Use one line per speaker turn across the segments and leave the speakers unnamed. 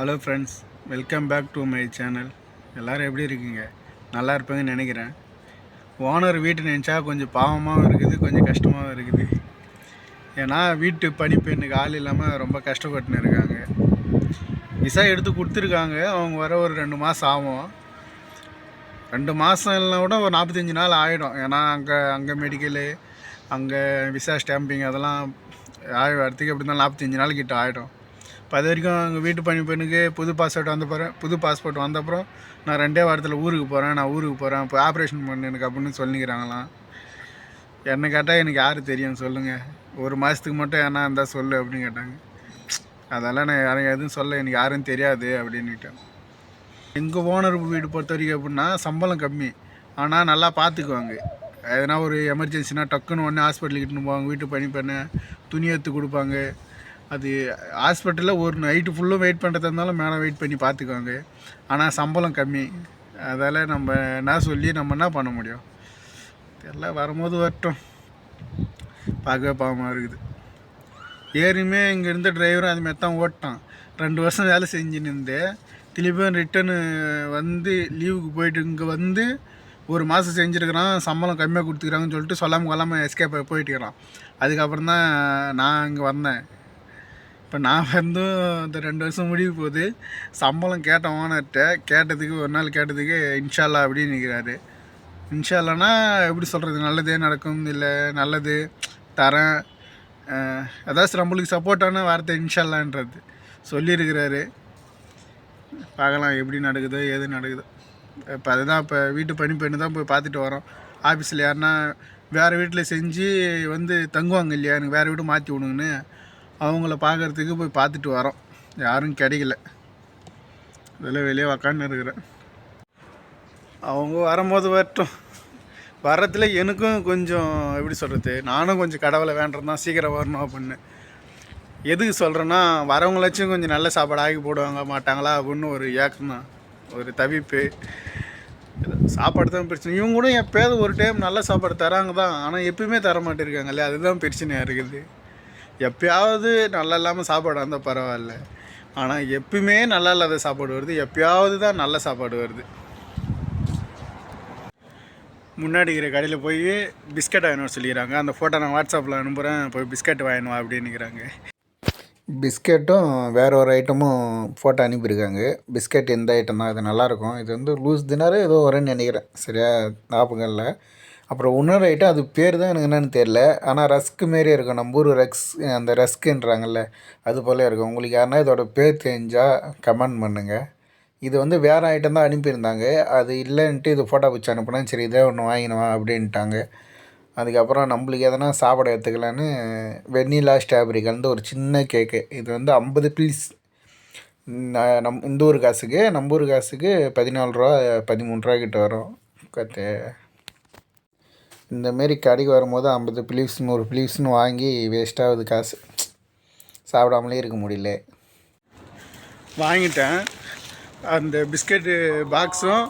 Hello friends welcome back to my channel எல்லோரும் எப்படி இருக்கீங்க? நல்லா இருப்பேங்கன்னு நினைக்கிறேன். ஓனர் வீட்டு நினச்சா கொஞ்சம் பாவமாகவும் இருக்குது கொஞ்சம் கஷ்டமாகவும் இருக்குது. ஏன்னா வீட்டு பணிப்பெண்ணுக்கு ஆள் இல்லாமல் ரொம்ப கஷ்டப்பட்டுன்னு இருக்காங்க. விசா எடுத்து கொடுத்துருக்காங்க. அவங்க வர ஒரு ரெண்டு மாதம் ஆகும். ரெண்டு மாதம் இல்லைனா கூட ஒரு நாற்பத்தஞ்சு நாள் ஆகிடும் ஏன்னா அங்கே அங்கே மெடிக்கலு அங்கே விசா ஸ்டாம்பிங் அதெல்லாம் ஆகி வரத்துக்கு எப்படி இருந்தாலும் நாற்பத்தஞ்சு நாள் கிட்ட ஆகிடும் இப்போ அது வரைக்கும் எங்கள் வீட்டு பணி பெண்ணுக்கு புது பாஸ்போர்ட் வந்த பிறகு புது பாஸ்போர்ட் வந்த அப்புறம் நான் ரெண்டே வாரத்தில் ஊருக்கு போகிறேன் நான் ஊருக்கு போகிறேன் இப்போ ஆப்ரேஷன் பண்ணு எனக்கு அப்படின்னு சொல்லிக்கிறாங்களாம். என்ன கேட்டால் எனக்கு யார் தெரியும் சொல்லுங்கள் ஒரு மாதத்துக்கு மட்டும் என்ன இருந்தால் சொல்லு அப்படின்னு கேட்டாங்க. அதெல்லாம் நான் யாரும் எதுவும் சொல்ல எனக்கு யாரும் தெரியாது அப்படின்னுட்டேன். எங்கள் ஓனர் வீடு பொறுத்த வரைக்கும் எப்படின்னா சம்பளம் கம்மி. ஆனால் நல்லா பார்த்துக்குவாங்க எதனா ஒரு எமர்ஜென்சினா டக்குன்னு ஒன்று ஹாஸ்பிட்டலுக்கு இட்டுன்னு போவாங்க வீட்டு பணி பண்ண துணி எடுத்து கொடுப்பாங்க. அது ஹாஸ்பிட்டலில் ஒரு நைட்டு ஃபுல்லும் வெயிட் பண்ணுறதா இருந்தாலும் மேலே வெயிட் பண்ணி பார்த்துக்குவாங்க. ஆனால் சம்பளம் கம்மி. அதால் நம்ம என்ன சொல்லி நம்ம என்ன பண்ண முடியும்? எல்லாம் வரும்போது வரட்டும். பார்க்கவே பாவமாக இருக்குது. ஏறியுமே இங்கே இருந்த டிரைவரும் அதுமாரி தான் ஓட்டான் ரெண்டு வருஷம் வேலை செஞ்சுன்னு இருந்தேன் திருப்பியும் ரிட்டனு வந்து லீவுக்கு போயிட்டு இங்கே வந்து ஒரு மாதம் செஞ்சுருக்கிறான் சம்பளம் கம்மியாக கொடுத்துக்கிறாங்கன்னு சொல்லிட்டு சொல்லாமல் கொள்ளாமல் எஸ்கேப் போயிட்டுக்கிறான் அதுக்கப்புறம் தான் நான் இங்கே வந்தேன். இப்போ நான் வந்து இந்த ரெண்டு வருஷம் முடிவு போகுது சம்பளம் கேட்டேன் ஓனர்கிட்ட கேட்டதுக்கு ஒரு நாள் கேட்டதுக்கு இன்ஷால்லா அப்படின்னு நிற்கிறாரு இன்ஷால்லானா எப்படி சொல்கிறது நல்லதே நடக்கும் இல்லை நல்லது தரேன். ஏதாச்சும் நம்மளுக்கு சப்போர்ட்டான வார்த்தை இன்ஷால்லான்றது சொல்லியிருக்கிறாரு. பார்க்கலாம் எப்படி நடக்குதோ எது நடக்குதோ. இப்போ அதுதான் இப்போ வீட்டு பணி பெண்ணு தான் போய் பார்த்துட்டு வரோம். ஆஃபீஸில் யாருன்னா வேறு வீட்டில் செஞ்சு வந்து தங்குவாங்க இல்லையா? எனக்கு வேறு வீடு மாற்றி விடுங்கன்னு. அவங்கள பார்க்குறதுக்கு போய் பார்த்துட்டு வரோம். யாரும் கிடைக்கல. இதெல்லாம் வெளியே உக்காந்து இருக்கிறேன். அவங்க வரும்போது வரட்டும். வர்றதுல எனக்கும் கொஞ்சம் எப்படி சொல்கிறது நானும் கொஞ்சம் கடவுளை வேண்டுறது தான் சீக்கிரம் வரணும் அப்படின்னு. எதுக்கு சொல்கிறேன்னா வரவங்களாச்சும் கொஞ்சம் நல்ல சாப்பாடு ஆக்கி போடுவாங்க. மாட்டாங்களா? அப்படின்னு ஒரு ஏக்கம் தான். ஒரு தவிப்பு. சாப்பாடு தான் பிரச்சனை. இவங்க கூட எப்போயாவது ஒரு டைம் நல்ல சாப்பாடு தராங்க தான். ஆனால் எப்பயுமே தர மாட்டேருக்காங்கல்ல அதுதான் பிரச்சனையாக இருக்குது. எப்பயாவது நல்லா இல்லாமல் சாப்பாடு வந்தால் பரவாயில்ல. ஆனால் எப்பயுமே நல்லா இல்லாத சாப்பாடு வருது. எப்பயாவது தான் நல்ல சாப்பாடு வருது. முன்னாடி இருக்கிற கடையில் போய் பிஸ்கட் வாங்கினு சொல்லிக்கிறாங்க. அந்த ஃபோட்டோ நான் வாட்ஸ்அப்பில் அனுப்புகிறேன் போய் பிஸ்கட் வாங்கினு அப்படின்னுக்கிறாங்க பிஸ்கெட்டும் வேற ஒரு ஐட்டமும் ஃபோட்டோ அனுப்பியிருக்காங்க. பிஸ்கட் எந்த ஐட்டம் தான் இது நல்லாயிருக்கும் இது வந்து லூஸ் தினாரு ஏதோ வரேன்னு நினைக்கிறேன். சரியா ஞாபகம் இல்லை. அப்புறம் இன்னொரு ஐட்டம் அது பேர் தான் எனக்கு என்னென்னு தெரில ஆனால் ரஸ்க்கு மாரி இருக்கும். நம்ம ஊர் ரக்ஸ் அந்த ரஸ்க்குன்றாங்கல்ல அது போல் இருக்கும். உங்களுக்கு யாருன்னா இதோட பேர் தெரிஞ்சால் கமெண்ட் பண்ணுங்கள் இது வந்து வேறு ஐட்டம் தான் அனுப்பியிருந்தாங்க. அது இல்லைன்ட்டு இது ஃபோட்டோ பிடிச்சி அனுப்புனேன் சரி இதே ஒன்று வாங்கினவா அப்படின்ட்டாங்க. அதுக்கப்புறம் நம்மளுக்கு எதனா சாப்பாடு எடுத்துக்கலான்னு வெண்ணிலா ஸ்ட்ராபெரி கலந்து ஒரு சின்ன கேக்கு இது வந்து ஐம்பது பீஸ் நம் இந்த ஊர் காசுக்கு நம்ம ஊர் காசுக்கு பதினாலு ரூபா பதிமூணு ரூபா கிட்ட வரும். கத்து. இந்தமாரி கடைக்கு வரும்போது ஐம்பது பிலீஸ் நூறு பிலீஸ்னு வாங்கி வேஸ்ட்டாகுது காசு. சாப்பிடாமலே இருக்க முடியல. வாங்கிட்டேன். அந்த பிஸ்கெட்டு பாக்ஸும்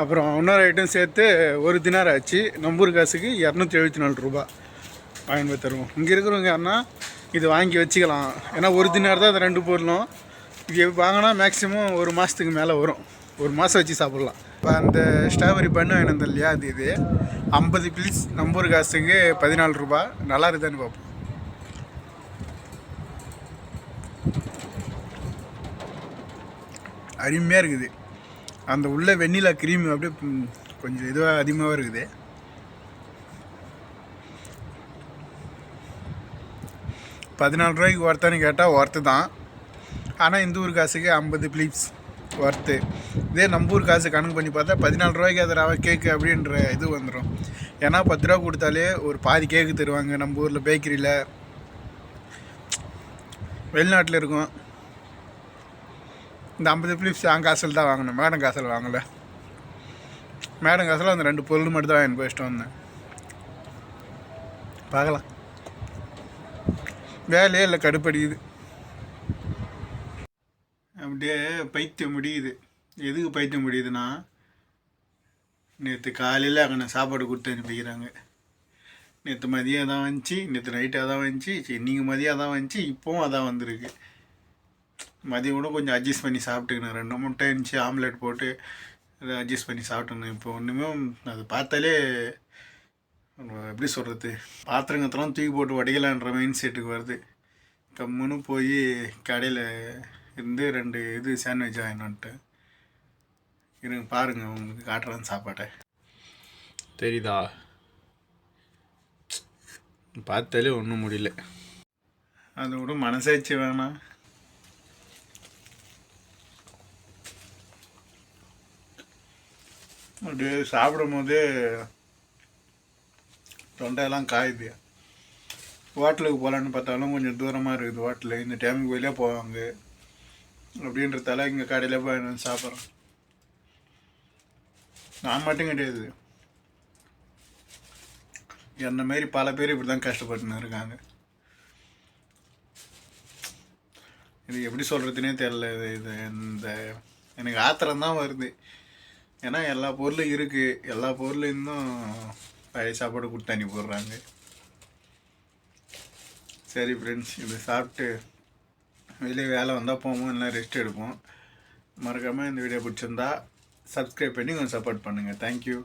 அப்புறம் இன்னொரு ஐட்டம் சேர்த்து ஒரு தினார் ஆச்சு. நம்பூர் காசுக்கு இரநூத்தி எழுபத்தி நாலு ரூபா வாங்கி தருவோம். இங்கே இருக்கிறவங்க யாருன்னா இது வாங்கி வச்சுக்கலாம். ஏன்னா ஒரு தினார் தான் அது ரெண்டு பொருளும் இது வாங்கினா மேக்ஸிமம் ஒரு மாதத்துக்கு மேலே வரும். ஒரு மாதம் வச்சு சாப்பிட்லாம். இப்போ அந்த ஸ்ட்ராபெரி பண்ணு வாங்கினது இல்லையா அது இது. ஐம்பது பீஸ் நம்பூர் காசுக்கு பதினாலு ரூபா. நல்லா இருக்குதான்னு பார்ப்போம். அருமையாக இருக்குது. அந்த உள்ள வெண்ணிலா க்ரீம் அப்படியே கொஞ்சம் இதுவாக அதிகமாக இருக்குது. பதினாலு ரூபாய்க்கு ஒர்த்தான்னு கேட்டால் ஒர்த்து தான். ஆனால் இந்த ஊர் காசுக்கு ஐம்பது பிளிப்ஸ் ஒர்த்து இதே நம்ம ஊர் காசு கணக்கு பண்ணி பார்த்தா பதினாலு ரூபாய்க்கு அது ரவை கேக்கு அப்படின்ற இது வந்துடும் ஏன்னா பத்து ரூபா கொடுத்தாலே ஒரு பாதி கேக்கு தருவாங்க நம்ம ஊரில் பேக்கரியில் வெளிநாட்டில் இருக்கும். இந்த ஐம்பது ஃபிலிப்ஸ் அங்கே காசில் தான் வாங்கினேன் மேடம் காசில் வாங்கலை. மேடம் காசில் அந்த ரெண்டு பொருள் மட்டும் தான் எனக்கு போயிட்டு வந்தேன். பார்க்கலாம். வேலையே இல்லை கடுப்படிக்குது. பைத்தியம் முடியுது. எதுக்கு பைத்தியம் முடியுதுன்னா நேற்று காலையில் அங்கே சாப்பாடு கொடுத்து அனுப்பிக்கிறாங்க. நேற்று மதியம் தான் வந்துச்சு நேற்று நைட்டு அதான் வந்துச்சு சரி நீங்கள் மதியம் அதான் வந்துச்சு இப்போவும் அதான் வந்திருக்கு. மதியம் கூட கொஞ்சம் அட்ஜஸ்ட் பண்ணி சாப்பிட்டுக்கினேன். ரெண்டு முட்டை இருந்துச்சு ஆம்லெட் போட்டு அதை அட்ஜஸ்ட் பண்ணி சாப்பிட்டுனேன் இப்போ ஒன்றுமே அது பார்த்தாலே எப்படி சொல்கிறது பாத்திரங்கத்தெல்லாம் தூக்கி போட்டு உடைக்கலான்ற மைண்ட் செட்டுக்கு வருது. கம்முன்னு போய் கடையில் இருந்து ரெண்டு இது சாண்ட்விச் வாங்கினோன்ட்டு. இருங்க பாருங்கள் உங்களுக்கு காட்டுறேன் சாப்பாட்டை. தெரியுதா? பார்த்தாலே ஒன்றும் முடியல. அது கூட மனசாச்சு வேணாம் அப்படியே சாப்பிடும் போதே தொண்டையெல்லாம் காயுது. ஹோட்டலுக்கு போகலான்னு பார்த்தாலும் கொஞ்சம் தூரமாக இருக்குது ஹோட்டலு. இந்த டைமுக்கு வெளியே போவாங்க. அப்படின்றதால இங்கே கடையில் போய் நான் சாப்பிட்றேன். நான் மட்டும் கிடையாது. என்ன மாரி பல பேர் இப்படி தான் கஷ்டப்பட்டுன்னு இருக்காங்க. இது எப்படி சொல்கிறதுனே தெரில இது இது இந்த எனக்கு ஆத்திரம் தான் வருது. ஏன்னா எல்லா பொருளும் இருக்குது எல்லா பொருளும் இன்னும் பழைய சாப்பாடு கொடுத்து அனுப்பி போடுறாங்க. சரி ஃப்ரெண்ட்ஸ் இதை சாப்பிட்டு வெளியே வேலை வந்தால் போவோம் இல்லை ரெஸ்ட் எடுப்போம். மறக்காமல் இந்த வீடியோ பிடிச்சிருந்தா சப்ஸ்கிரைப் பண்ணி கொஞ்சம் சப்போர்ட் பண்ணுங்கள் தேங்க்யூ